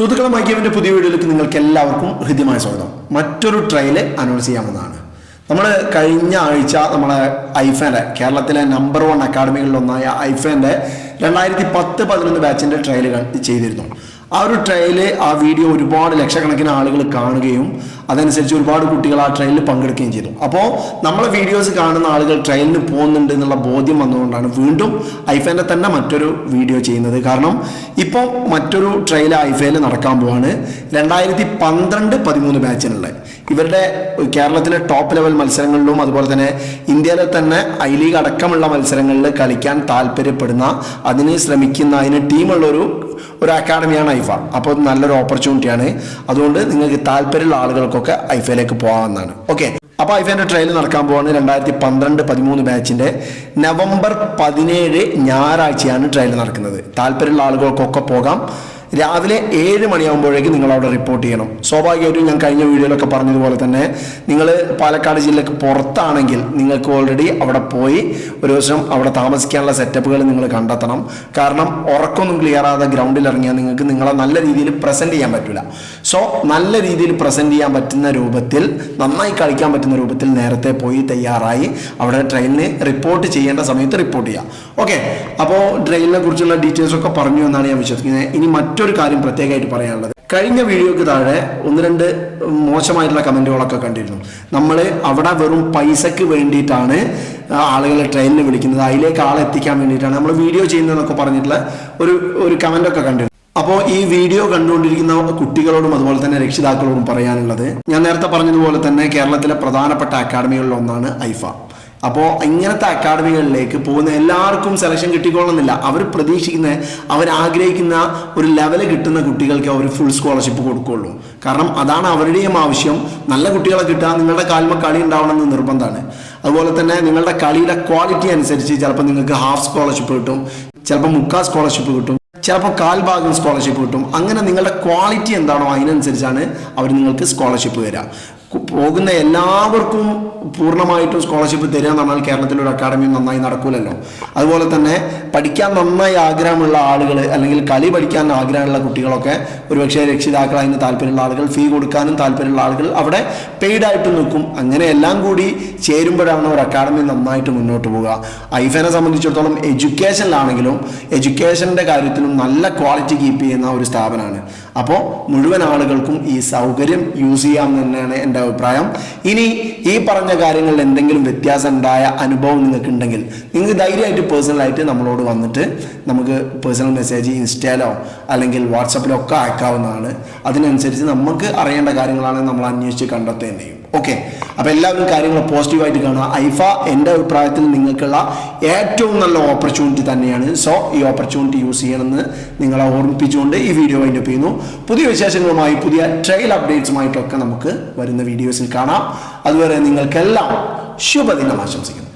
സുഹൃത്തുക്കളെ മൈക്കിയവന്റെ പുതിയ വീഡിയോയിലേക്ക് നിങ്ങൾക്ക് എല്ലാവർക്കും ഹൃദ്യമായ സ്വാഗതം. മറ്റൊരു ട്രയൽ അനൗൺസ് ചെയ്യാവുന്നതാണ്. നമ്മൾ കഴിഞ്ഞ ആഴ്ച നമ്മളെ ഐഫേന്റെ കേരളത്തിലെ നമ്പർ വൺ അക്കാഡമികളിലൊന്നായ ഐഫേന്റെ രണ്ടായിരത്തി പത്ത് പതിനൊന്ന് ബാച്ചിന്റെ ട്രയൽ ചെയ്തിരുന്നു. ആ ഒരു ട്രയൽ ആ വീഡിയോ ഒരുപാട് ലക്ഷക്കണക്കിന് ആളുകൾ കാണുകയും അതനുസരിച്ച് ഒരുപാട് കുട്ടികൾ ആ ട്രയലിൽ പങ്കെടുക്കുകയും ചെയ്തു. അപ്പോൾ നമ്മളെ വീഡിയോസ് കാണുന്ന ആളുകൾ ട്രയലിന് പോകുന്നുണ്ട് എന്നുള്ള ബോധ്യം വന്നുകൊണ്ടാണ് വീണ്ടും ഐഫേന്റെ തന്നെ മറ്റൊരു വീഡിയോ ചെയ്യുന്നത്. കാരണം ഇപ്പോൾ മറ്റൊരു ട്രയൽ ഐഫേയിൽ നടക്കാൻ പോവാണ്. രണ്ടായിരത്തി പന്ത്രണ്ട് പതിമൂന്ന് ബാച്ചിനുള്ള ഇവരുടെ കേരളത്തിലെ ടോപ്പ് ലെവൽ മത്സരങ്ങളിലും അതുപോലെ തന്നെ ഇന്ത്യയിലെ തന്നെ ഐ ലീഗ് അടക്കമുള്ള മത്സരങ്ങളിൽ കളിക്കാൻ താല്പര്യപ്പെടുന്ന അതിന് ശ്രമിക്കുന്ന അതിന് ടീമുള്ളൊരു ഒരു അക്കാഡമിയാണ് ഐഫ. അപ്പോൾ നല്ലൊരു ഓപ്പർച്യൂണിറ്റിയാണ് അതുകൊണ്ട് നിങ്ങൾക്ക് താല്പര്യമുള്ള ആളുകൾക്കൊക്കെ ഐഫയിലേക്ക് പോകാമെന്നാണ് ഓക്കെ അപ്പോൾ ഐഫേന്റെ ട്രയൽ നടക്കാൻ പോവാണ് രണ്ടായിരത്തി പന്ത്രണ്ട് പതിമൂന്ന് ബാച്ചിന്റെ നവംബർ പതിനേഴ് ഞായറാഴ്ചയാണ് ട്രയൽ നടക്കുന്നത്. താല്പര്യമുള്ള ആളുകൾക്കൊക്കെ പോകാം. രാവിലെ ഏഴ് മണിയാകുമ്പോഴേക്കും നിങ്ങൾ അവിടെ റിപ്പോർട്ട് ചെയ്യണം. സ്വാഭാവികമായിട്ടും ഞാൻ കഴിഞ്ഞ വീഡിയോയിലൊക്കെ പറഞ്ഞതുപോലെ തന്നെ നിങ്ങൾ പാലക്കാട് ജില്ലക്ക് പുറത്താണെങ്കിൽ നിങ്ങൾക്ക് ഓൾറെഡി അവിടെ പോയി ഒരു ദിവസം അവിടെ താമസിക്കാനുള്ള സെറ്റപ്പുകൾ നിങ്ങൾ കണ്ടെത്തണം. കാരണം ഉറക്കമൊന്നും ക്ലിയർ ആകാതെ ഗ്രൗണ്ടിൽ ഇറങ്ങിയാൽ നിങ്ങൾക്ക് നിങ്ങളെ നല്ല രീതിയിൽ പ്രസന്റ് ചെയ്യാൻ പറ്റില്ല സോ നല്ല രീതിയിൽ പ്രസന്റ് ചെയ്യാൻ പറ്റുന്ന രൂപത്തിൽ നന്നായി കളിക്കാൻ പറ്റുന്ന രൂപത്തിൽ നേരത്തെ പോയി തയ്യാറായി അവിടെ ട്രെയിനിന് റിപ്പോർട്ട് ചെയ്യേണ്ട സമയത്ത് റിപ്പോർട്ട് ചെയ്യാം. ഓക്കെ അപ്പോൾ ട്രെയിനിനെ കുറിച്ചുള്ള ഡീറ്റെയിൽസ് ഒക്കെ പറഞ്ഞു എന്നാണ് ഞാൻ വിശ്വസിക്കുന്നത്. ഇനി മറ്റൊരു കാര്യം പ്രത്യേകമായിട്ട് പറയാനുള്ളത്. കഴിഞ്ഞ വീഡിയോയ്ക്ക് താഴെ ഒന്ന് രണ്ട് മോശമായിട്ടുള്ള കമന്റുകളൊക്കെ കണ്ടിരുന്നു. നമ്മൾ അവിടെ വെറും പൈസയ്ക്ക് വേണ്ടിയിട്ടാണ് ആളുകളെ ട്രെയിനിന് വിളിക്കുന്നത്. അതിലേക്ക് ആളെ എത്തിക്കാൻ വേണ്ടിയിട്ടാണ് നമ്മൾ വീഡിയോ ചെയ്യുന്നതെന്നൊക്കെ പറഞ്ഞിട്ടുള്ള ഒരു ഒരു കമന്റൊക്കെ കണ്ടിരുന്നു. അപ്പോൾ ഈ വീഡിയോ കണ്ടുകൊണ്ടിരിക്കുന്ന കുട്ടികളോടും അതുപോലെ തന്നെ രക്ഷിതാക്കളോടും പറയാനുള്ളത് ഞാൻ നേരത്തെ പറഞ്ഞതുപോലെ തന്നെ കേരളത്തിലെ പ്രധാനപ്പെട്ട അക്കാഡമികളിൽ ഒന്നാണ് ഐഫ. അപ്പോൾ ഇങ്ങനത്തെ അക്കാഡമികളിലേക്ക് പോകുന്ന എല്ലാവർക്കും സെലക്ഷൻ കിട്ടിക്കൊള്ളുന്നില്ല അവർ പ്രതീക്ഷിക്കുന്ന അവർ ആഗ്രഹിക്കുന്ന ഒരു ലെവൽ കിട്ടുന്ന കുട്ടികൾക്ക് അവർ ഫുൾ സ്കോളർഷിപ്പ് കൊടുക്കുള്ളൂ. കാരണം അതാണ് അവരുടെയും ആവശ്യം. നല്ല കുട്ടികളെ കിട്ടുക നിങ്ങളുടെ കാൽമ കളി ഉണ്ടാവണമെന്ന് നിർബന്ധമാണ്. അതുപോലെ തന്നെ നിങ്ങളുടെ കളിയുടെ ക്വാളിറ്റി അനുസരിച്ച് ചിലപ്പോൾ നിങ്ങൾക്ക് ഹാഫ് സ്കോളർഷിപ്പ് കിട്ടും ചിലപ്പോൾ മുക്കാൽ സ്കോളർഷിപ്പ് കിട്ടും ചിലപ്പോൾ കാൽഭാഗം സ്കോളർഷിപ്പ് കിട്ടും. അങ്ങനെ നിങ്ങളുടെ ക്വാളിറ്റി എന്താണോ അതിനനുസരിച്ചാണ് അവർ നിങ്ങൾക്ക് സ്കോളർഷിപ്പ് തരിക പോകുന്ന എല്ലാവർക്കും പൂർണമായിട്ടും സ്കോളർഷിപ്പ് തരിക എന്ന് പറഞ്ഞാൽ കേരളത്തിലൊരു അക്കാഡമി നന്നായി നടക്കൂലല്ലോ. അതുപോലെ തന്നെ പഠിക്കാൻ നന്നായി ആഗ്രഹമുള്ള ആളുകൾ അല്ലെങ്കിൽ കളി പഠിക്കാൻ ആഗ്രഹമുള്ള കുട്ടികളൊക്കെ ഒരുപക്ഷെ രക്ഷിതാക്കൾ താല്പര്യമുള്ള ആളുകൾ ഫീ കൊടുക്കാനും താല്പര്യമുള്ള ആളുകൾ അവിടെ പെയ്ഡ് ആയിട്ട് നിൽക്കും. അങ്ങനെ എല്ലാം കൂടി ചേരുമ്പോഴാണ് ഒരു അക്കാഡമി നന്നായിട്ട് മുന്നോട്ട് പോവുക. ഐഫനെ സംബന്ധിച്ചിടത്തോളം എഡ്യൂക്കേഷനിലാണെങ്കിലും എഡ്യൂക്കേഷന്റെ കാര്യത്തിലും നല്ല ക്വാളിറ്റി കീപ്പ് ചെയ്യുന്ന ഒരു സ്ഥാപനമാണ്. അപ്പോൾ മുഴുവൻ ആളുകൾക്കും ഈ സൗകര്യം യൂസ് ചെയ്യാം തന്നെയാണ് എന്റെ അഭിപ്രായം. ഇനി ഈ പറഞ്ഞ കാര്യങ്ങളിൽ എന്തെങ്കിലും വ്യത്യാസം ഉണ്ടായ അനുഭവം നിങ്ങൾക്ക് ഉണ്ടെങ്കിൽ നിങ്ങൾക്ക് ധൈര്യമായിട്ട് പേഴ്സണലായിട്ട് നമ്മളോട് വന്നിട്ട് നമുക്ക് പേഴ്സണൽ മെസ്സേജ് ഇൻസ്റ്റയിലോ അല്ലെങ്കിൽ വാട്സപ്പിലോ ഒക്കെ അയക്കാവുന്നതാണ്. അതിനനുസരിച്ച് നമുക്ക് അറിയേണ്ട കാര്യങ്ങളാണ് നമ്മൾ അന്വേഷിച്ച് കണ്ടെത്തുകയും ഓക്കെ അപ്പോൾ എല്ലാവരും കാര്യങ്ങൾ പോസിറ്റീവായിട്ട് കാണുക. ഐഫ എന്റെ അഭിപ്രായത്തിൽ നിങ്ങൾക്കുള്ള ഏറ്റവും നല്ല ഓപ്പർച്യൂണിറ്റി തന്നെയാണ്. സോ ഈ ഓപ്പർച്യൂണിറ്റി യൂസ് ചെയ്യണമെന്ന് നിങ്ങളെ ഓർമ്മിപ്പിച്ചുകൊണ്ട് ഈ വീഡിയോ അതിന്റെ ചെയ്യുന്നു. പുതിയ വിശേഷങ്ങളുമായി പുതിയ ട്രെയിൽ അപ്ഡേറ്റ്സുമായിട്ടൊക്കെ നമുക്ക് വരുന്ന വീഡിയോസിൽ കാണാം. അതുവരെ നിങ്ങൾക്കെല്ലാം ശുഭദിനം ആശംസിക്കുന്നു.